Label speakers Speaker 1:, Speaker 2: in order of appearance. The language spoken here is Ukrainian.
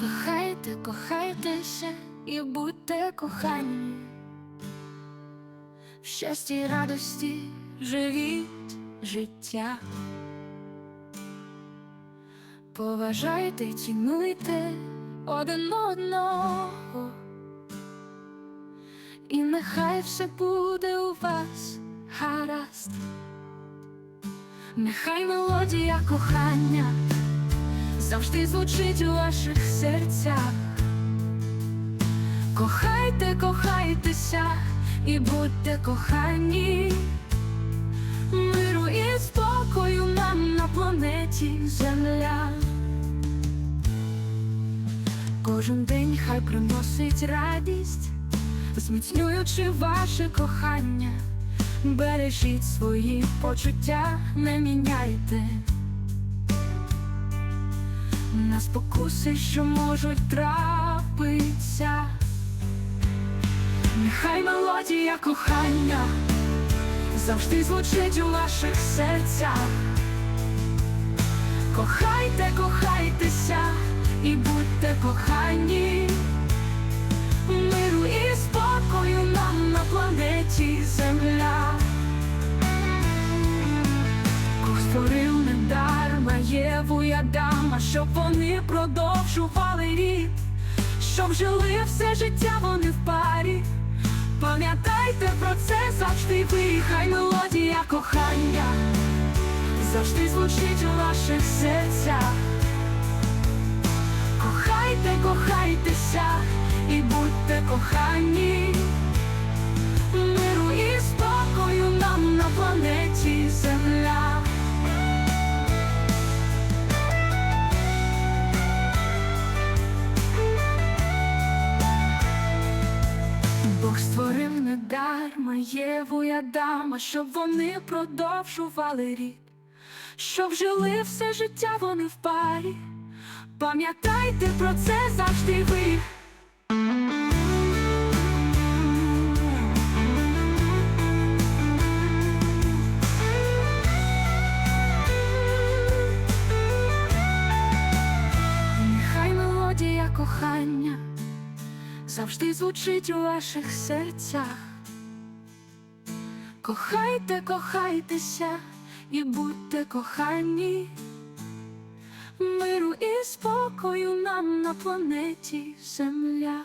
Speaker 1: Кохайте, кохайтеся і будьте кохані. В щасті й радості живіть життя. Поважайте, цінуйте один одного. І нехай все буде у вас гаразд. Нехай мелодія кохання завжди звучить у ваших серцях. Кохайте, кохайтеся і будьте кохані. Миру і спокою нам на планеті Земля. Кожен день хай приносить радість, зміцнюючи ваше кохання. Бережіть свої почуття, не міняйте на спокуси, що можуть трапитися. Нехай мелодія кохання завжди звучить у ваших серцях. Кохайте, кохайтеся і будьте кохані. Миру і спокою нам на планеті Земля. Бог створив недарма Єву я і Адама, щоб вони продовжували рід, щоб жили все життя вони в парі. Пам'ятайте про це завжди ви, хай мелодія кохання завжди звучить у ваших серцях. Кохайте, кохайтеся і будьте кохані. Недарма Єву і Адама, щоб вони продовжували рід, щоб жили все життя вони в парі. Пам'ятайте про це завжди ви. Нехай мелодія кохання завжди звучить у ваших серцях. Кохайте, кохайтеся і будьте кохані. Миру і спокою нам на планеті Земля.